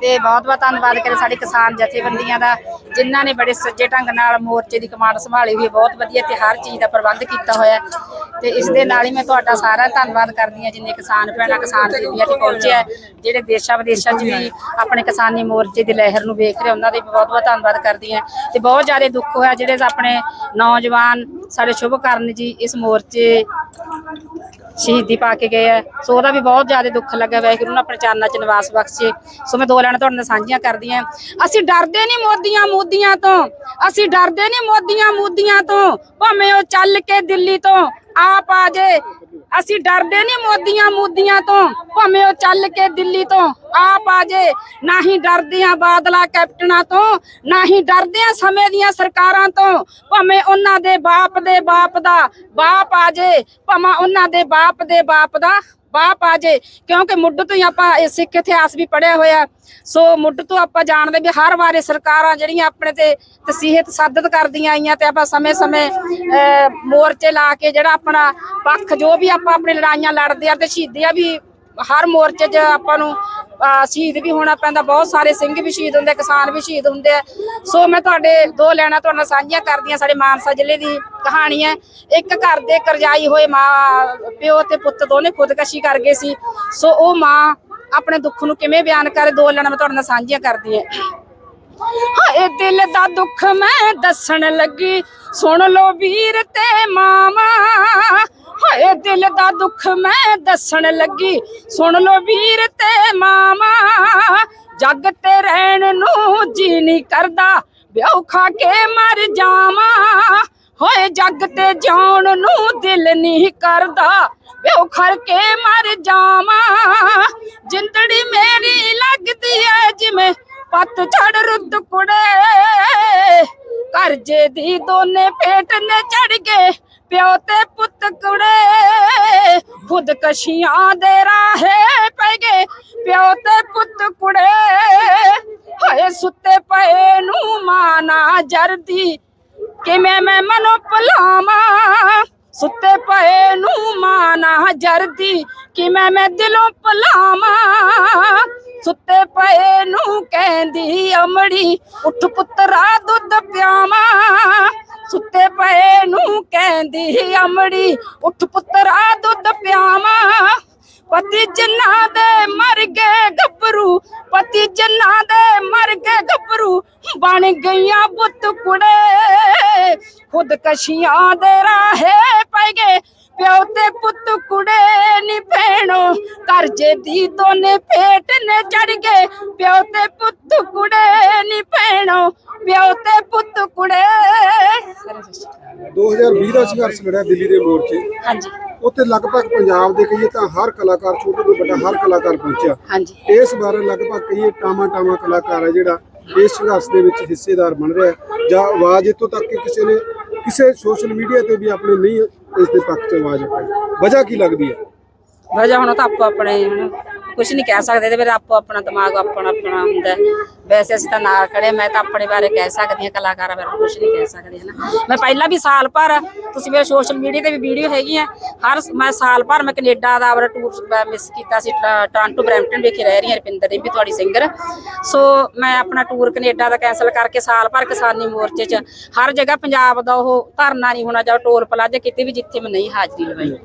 ਤੇ ਬਹੁਤ ਬਹੁਤ ਧੰਨਵਾਦ ਕਰੇ ਸਾਡੇ ਕਿਸਾਨ ਜਥੇਬੰਦੀਆਂ ਦਾ, ਜਿਨ੍ਹਾਂ ਨੇ ਬੜੇ ਸੱਜੇ ਢੰਗ ਨਾਲ ਮੋਰਚੇ ਦੀ ਕਮਾਂਡ ਸੰਭਾਲੀ ਹੋਈ ਬਹੁਤ ਵਧੀਆ ਤੇ ਹਰ ਚੀਜ਼ ਦਾ ਪ੍ਰਬੰਧ ਕੀਤਾ ਹੋਇਆ ਤੇ ਇਸ ਦੇ ਨਾਲ ਹੀ ਮੈਂ ਤੁਹਾਡਾ ਸਾਰਾ ਧੰਨਵਾਦ ਕਰਦੀ ਹਾਂ, ਜਿੰਨੇ ਕਿਸਾਨ ਭੈਣਾਂ, ਕਿਸਾਨ ਬੀਬੀਆਂ ਤੇ ਪਹੁੰਚੇ ਜਿਹੜੇ ਦੇਸ਼ਾਂ ਵਿਦੇਸ਼ਾਂ 'ਚ ਵੀ ਆਪਣੇ ਕਿਸਾਨੀ ਮੋਰਚੇ ਦੀ ਲਹਿਰ ਨੂੰ ਵੇਖ ਰਹੇ, ਉਹਨਾਂ ਦਾ ਵੀ ਬਹੁਤ ਬਹੁਤ ਧੰਨਵਾਦ ਕਰਦੀ ਹਾਂ। ਤੇ ਬਹੁਤ ਜ਼ਿਆਦਾ ਦੁੱਖ ਹੋਇਆ, ਜਿਹੜੇ ਆਪਣੇ ਨੌਜਵਾਨ ਸਾਡੇ ਸ਼ੁਭ ਕਰਨ ਜੀ, ਇਸ ਮੋਰਚੇ ਸ਼ਹੀਦੀ ਪਾ ਕੇ ਗਏ ਆ। ਸੋ ਉਹਦਾ ਵੀ ਬਹੁਤ ਜ਼ਿਆਦਾ ਦੁੱਖ ਲੱਗਾ, ਵਾਹਿਗੁਰੂ ਨੇ ਆਪਣੇ ਚਰਨਾਂ 'ਚ ਨਿਵਾਸ ਬਖਸ਼ੇ। ਸੋ ਮੈਂ ਦੋ ਲੈਣਾ ਤੁਹਾਡੇ ਨਾਲ ਸਾਂਝੀਆਂ ਕਰਦੀ ਹਾਂ ਅਸੀਂ ਡਰਦੇ ਨਹੀਂ ਮੋਦੀਆਂ ਮੋਦੀਆਂ ਤੋਂ, ਅਸੀਂ ਡਰਦੇ ਨਹੀਂ ਮੋਦੀਆਂ ਮੋਦੀਆਂ ਤੋਂ, ਭਾਵੇਂ ਉਹ ਚੱਲ ਕੇ ਦਿੱਲੀ ਤੋਂ ਆਪ ਆ ਜੇ। ਅਸੀਂ ਡਰਦੇ ਨਹੀਂ ਮੋਦੀਆਂ ਮੂਦੀਆਂ ਤੋਂ, ਭਾਵੇਂ ਉਹ ਚੱਲ ਕੇ ਦਿੱਲੀ ਤੋਂ ਆਪ ਆ ਜੇ। ਨਾ ਹੀ ਡਰਦੇ ਆ ਬਾਦਲਾ ਕੈਪਟਨਾਂ ਤੋਂ, ਨਾ ਹੀ ਡਰਦੇ ਆ ਸਮੇਂ ਦੀਆਂ ਸਰਕਾਰਾਂ ਤੋਂ। ਭਾਵੇਂ ਉਹਨਾਂ ਦੇ ਬਾਪ ਦੇ ਬਾਪ ਦਾ ਬਾਪ ਆ ਜੇ, ਭਾਵੇਂ ਉਹਨਾਂ ਦੇ ਬਾਪ ਦੇ ਬਾਪ ਦਾ ਬਾਪ ਆ ਜੇ ਕਿਉਂਕਿ ਮੁੱਢ ਤੋਂ ਹੀ ਆਪਾਂ ਇਹ ਸਿੱਖ ਇਤਿਹਾਸ ਵੀ ਪੜਿਆ ਹੋਇਆ। ਸੋ ਮੁੱਢ ਤੋਂ ਆਪਾਂ ਜਾਣਦੇ ਵੀ ਹਰ ਵਾਰੇ ਸਰਕਾਰਾਂ ਜਿਹੜੀਆਂ ਆਪਣੇ ਤੇ ਤਸੀਹੇ ਤਸੱਦਦ ਕਰਦੀਆਂ ਆਈਆਂ ਤੇ ਆਪਾਂ ਸਮੇਂ-ਸਮੇਂ ਅਹ, ਮੋਰਚੇ ਲਾ ਕੇ ਜਿਹੜਾ ਆਪਣਾ ਪੱਖ ਜੋ ਵੀ ਆਪਾਂ ਆਪਣੀ ਲੜਾਈਆਂ ਲੜਦੇ ਆ ਤੇ ਸ਼ਹੀਦੀਆਂ ਵੀ ਹਰ ਮੋਰਚੇ 'ਚ ਆਪਾਂ ਨੂੰ ਸ਼ਹੀਦ ਵੀ ਹੋਣਾ ਪੈਂਦਾ, ਬਹੁਤ ਸਾਰੇ ਸਿੰਘ ਵੀ ਸ਼ਹੀਦ ਹੁੰਦੇ, ਕਿਸਾਨ ਵੀ ਸ਼ਹੀਦ ਹੁੰਦੇ ਆ। ਸੋ ਮੈਂ ਤੁਹਾਡੇ ਦੋ ਲੈਣਾ ਤੁਹਾਡੇ ਨਾਲ ਸਾਂਝੀਆਂ ਕਰਦੀਆਂ, ਸਾਡੇ ਮਾਨਸਾ ਜ਼ਿਲ੍ਹੇ ਦੀ ਕਹਾਣੀ ਹੈ। ਇੱਕ ਘਰ ਦੇ ਕਰਜ਼ਾਈ ਹੋਏ ਮਾਂ, ਪਿਓ ਤੇ ਪੁੱਤ ਦੋਨੇ ਖੁਦਕਸ਼ੀ ਕਰ ਗਏ ਸੀ। ਸੋ ਉਹ ਮਾਂ ਆਪਣੇ ਦੁੱਖ ਨੂੰ ਕਿਵੇਂ ਬਿਆਨ ਕਰੇ, ਦੋ ਲੈਣਾ ਮੈਂ ਤੁਹਾਡੇ ਨਾਲ ਸਾਂਝੀਆਂ ਕਰਦੀ ਹਾਂ। ਹਾਏ ਦਿਲ ਦਾ ਦੁੱਖ ਮੈਂ ਦੱਸਣ ਲੱਗੀ, ਸੁਣ ਲੋ ਵੀਰ ਤੇ ਮਾਵਾ। ਹਾਏ ਦਿਲ ਦਾ ਦੁੱਖ ਮੈਂ ਦੱਸਣ ਲੱਗੀ। ਸੁਣ ਲੋ ਵੀਰ ਤੇ ਮਾਵਾ ਜੱਗ ਤੇ ਰਹਿਣ ਨੂੰ ਜੀ ਨਹੀਂ ਕਰਦਾ। ਵਿਆਹ ਖਾ ਕੇ ਮਰ ਜਾਵਾਂ। ਹੋਏ ਜੱਗ ਤੇ ਜਾਣ ਨੂੰ ਦਿਲ ਨਹੀਂ ਕਰਦਾ। ਵਿਆਹ ਖਰ ਕੇ ਮਰ ਜਾਵਾਂ। ਜਿੰਦੜੀ ਮੇਰੀ ਲੱਗਦੀ ਐ ਜਿਵੇਂ ਪੱਤ ਝੜ ਰੁੱਤ ਕੁੜੇ। ਕਰਜੇ ਦੀ ਦੋਨੇ ਪੇਟ ਨੇ ਚੜ ਗਏ। ਪਿਓ ਤੇ ਪੁੱਤ ਕੁੜੇ, ਖੁਦ ਦੇ ਰਾਹੇ ਪੈ ਗਏ। ਪਿਓ ਤੇ ਪੁੱਤ ਕੁੜੇ, ਹਾਏ ਸੁੱਤੇ ਪਏ ਨੂੰ ਮਾਨਾ ਜਰਦੀ। ਕਿਵੇਂ ਮੈਂ ਮਨੋ ਭੁਲਾਵਾਂ? ਸੁੱਤੇ ਪਏ ਨੂੰ ਮਾਨਾ ਜਰਦੀ। ਕਿਵੇਂ ਮੈਂ ਦਿਲੋਂ ਭੁਲਾਵਾਂ? ਸੁੱਤੇ ਪਏ ਨੂੰ ਕਹਿੰਦੀ ਅਮੜੀ, ਉੱਠ ਪੁੱਤਰਾ ਦੁੱਧ ਪਿਆਵਾਂ। ਨੂੰ ਅਮੜੀ। ਉੱਠ ਪੁੱਤਰਾ ਦੁੱਧ ਪਿਆਵਾਂ। ਪਤੀ ਜੰਨਾ ਦੇ ਮਰ ਗਏ ਗੱਭਰੂ, ਪਤੀ ਜੰਨਾ ਦੇ ਮਰ ਗਏ ਗੱਭਰੂ, ਬਣ ਗਈਆਂ ਬੁੱਤ ਕੁੜੇ। ਖੁਦ ਕਸ਼ੀਆਂ ਦੇ ਰਾਹੇ ਪੈ ਗਏ ਪਿਓ ਤੇ ਪੁੱਤ ਕੁੜੇ ਨੀ ਭੈਣੋ। ਕਰਜੇ ਦੀ ਦੋਨੇ ਪੇਟ ਨੇ ਚੜ ਗਏ ਪਿਓ ਤੇ ਪੁੱਤ ਕੁੜੇ ਨੀ ਭੈਣੋ। ਪਿਓ ਤੇ ਪੁੱਤ ਕੁੜੇ। 2020 ਦਾ ਸੰਘਰਸ਼ ਲੜਿਆ ਦਿੱਲੀ ਦੇ ਮੋਰਚੇ ਹਾਂਜੀ। ਉੱਥੇ ਲਗਭਗ ਪੰਜਾਬ ਦੇ ਕਹੀਏ ਤਾਂ ਹਰ ਕਲਾਕਾਰ ਛੋਟੇ ਤੋਂ ਵੱਡਾ ਹਰ ਕਲਾਕਾਰ ਪਹੁੰਚਿਆ। ਹਾਂਜੀ। ਇਸ ਬਾਰੇ ਲਗਭਗ ਕਹੀਏ ਟਾਮਾ ਟਾਮਾ ਕਲਾਕਾਰ ਹੈ ਜਿਹੜਾ ਇਸ ਸੰਘਰਸ਼ ਦੇ ਵਿੱਚ ਹਿੱਸੇਦਾਰ ਬਣ ਰਿਹਾ ਹੈ। ਜਾਂ ਆਵਾਜ਼ ਇੱਥੋਂ ਤੱਕ ਕਿ ਕਿਸੇ ਨੇ ਕਿਸੇ ਸੋਸ਼ਲ ਮੀਡੀਆ ਤੇ ਵੀ ਆਪਣੇ ਨਹੀਂ ਇਸ ਦੇ ਪੱਖ 'ਚ ਆਵਾਜ਼ ਉਠਾਈ ਵਜ੍ਹਾ ਕੀ ਲੱਗਦੀ ਹੈ? ਵਜ੍ਹਾ ਹੁਣ ਤਾਂ ਆਪੋ ਆਪਣੇ ਕੁਝ ਨਹੀਂ ਕਹਿ ਸਕਦੇ, ਤੇ ਫਿਰ ਆਪੋ ਆਪਣਾ ਦਿਮਾਗ ਆਪਣਾ ਆਪਣਾ ਹੁੰਦਾ ਵੈਸੇ ਅਸੀਂ ਤਾਂ ਨਾਲ ਖੜੇ ਮੈਂ ਤਾਂ ਆਪਣੇ ਬਾਰੇ ਕਹਿ ਸਕਦੀ ਹਾਂ, ਕਲਾਕਾਰਾਂ ਬਾਰੇ ਕੁਝ ਨਹੀਂ ਕਹਿ ਸਕਦੀ, ਹਨਾ। ਮੈਂ ਪਹਿਲਾਂ ਵੀ ਸਾਲ ਭਰ, ਤੁਸੀਂ ਮੇਰੇ ਸੋਸ਼ਲ ਮੀਡੀਆ ਤੇ ਵੀ ਵੀਡੀਓ ਹੈਗੀਆਂ ਹਰ ਮੈਂ ਸਾਲ ਭਰ ਮੈਂ ਕੈਨੇਡਾ ਦਾ ਆਪਣਾ ਟੂਰ ਮਿਸ ਕੀਤਾ ਸੀ ਟ- ਟੋਰਾਂਟੋ ਬਰੈਂਪਟਨ ਵਿਖੇ ਰਹਿ ਰਹੀ ਹਾਂ, ਰਪਿੰਦਰ ਵੀ ਤੁਹਾਡੀ ਸਿੰਗਰ ਸੋ ਮੈਂ ਆਪਣਾ ਟੂਰ ਕੈਨੇਡਾ ਦਾ ਕੈਨਸਲ ਕਰਕੇ ਸਾਲ ਭਰ ਕਿਸਾਨੀ ਮੋਰਚੇ 'ਚ, ਹਰ ਜਗ੍ਹਾ ਪੰਜਾਬ ਦਾ ਉਹ ਧਰਨਾ ਨਹੀਂ ਹੋਣਾ ਜਾਂ ਟੋਲ ਪਲਾਜ਼ਾ ਕਿਤੇ ਵੀ ਜਿੱਥੇ ਮੈਂ ਨਹੀਂ ਹਾਜ਼ਰੀ ਲਵਾਈ।